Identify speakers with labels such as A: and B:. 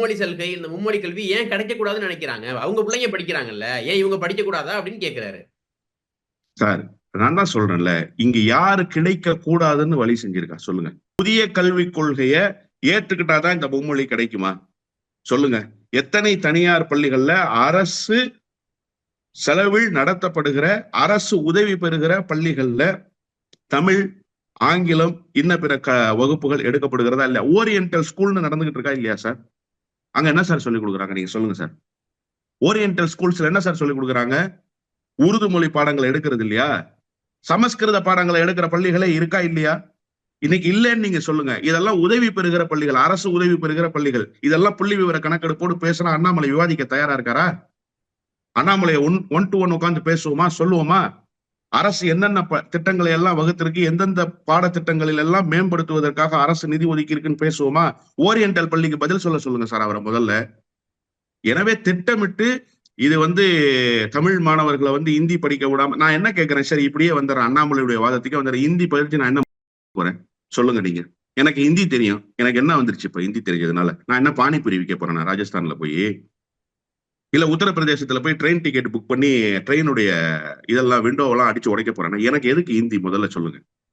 A: மும்மொழி சலுகை இந்த மும்மொழி கல்வி ஏன் கிடைக்க கூடாதுன்னு நினைக்கிறாங்க? அவங்க பிள்ளைங்க படிக்கிறாங்கல்ல. ஏன் இவங்க படிக்க கூடாதா அப்படின்னு கேட்கிறாரு
B: சார் நான் தான் சொல்றேன்ல. இங்க யாரு கிடைக்க கூடாதுன்னு வழி செஞ்சிருக்கா? சொல்லுங்க. புதிய கல்விக் கொள்கைய ஏற்றுக்கிட்டாதான் இந்த மும்மொழி கிடைக்குமா? சொல்லுங்க. எத்தனை தனியார் பள்ளிகள்ல அரசு செலவில் நடத்தப்படுகிற அரசு உதவி பெறுகிற பள்ளிகள்ல தமிழ் ஆங்கிலம் இன்ன பிற க வகுப்புகள் எடுக்கப்படுகிறதா இல்ல ஓரியன்டல் ஸ்கூல்னு நடந்துகிட்டு இருக்கா இல்லையா சார்? அங்க என்ன சார் சொல்லி கொடுக்குறாங்க? நீங்க சொல்லுங்க சார். ஓரியன்டல் ஸ்கூல்ஸ்ல என்ன சார் சொல்லி கொடுக்குறாங்க? உருது மொழி பாடங்களை எடுக்கிறது இல்லையா? சமஸ்கிருத பாடங்களை எடுக்கிற பள்ளிகளே இருக்கா இல்லையா? இன்னைக்கு இல்லைன்னு நீங்க சொல்லுங்க. இதெல்லாம் உதவி பெறுகிற பள்ளிகள் அரசு உதவி பெறுகிற பள்ளிகள். இதெல்லாம் புள்ளி விவர கணக்கெடுப்போடு பேசினா அண்ணாமலை விவாதிக்க தயாரா இருக்காரா? அண்ணாமலையை ஒன் ஒன் டு ஒன் உட்காந்து பேசுவோமா? சொல்லுவோமா? அரசு என்னென்ன ப- திட்டங்களை எல்லாம் வகுத்திருக்கு எந்தெந்த பாடத்திட்டங்களில் எல்லாம் மேம்படுத்துவதற்காக அரசு நிதி ஒதுக்கி இருக்குன்னு பேசுவோமா? ஓரியன்டல் பள்ளிக்கு பதில் சொல்ல சொல்லுங்க சார் அவரை முதல்ல. எனவே திட்டமிட்டு இது வந்து தமிழ் மாணவர்களை வந்து இந்தி படிக்க விடாம நான் என்ன கேட்கிறேன் சார் இப்படியே வந்துடுறேன். அண்ணாமலையுடைய வாதத்துக்கு வந்துடுறேன். இந்தி பயிற்சி நான் என்ன போறேன்? சொல்லுங்க நீங்க. எனக்கு ஹிந்தி தெரியும். எனக்கு என்ன வந்துருச்சு இப்ப ஹிந்தி தெரிஞ்சதுனால? நான் என்ன பானிபூரி விற்க போறேன் நான் ராஜஸ்தான்ல போய்? இல்ல உத்தரப்பிரதேசத்துல போய் ட்ரெயின் டிக்கெட் புக் பண்ணி ட்ரெயினுடைய இதெல்லாம் விண்டோவெல்லாம் அடிச்சு உடைக்க போறேன்னா எனக்கு எதுக்கு ஹிந்தி முதல்ல சொல்லுங்க?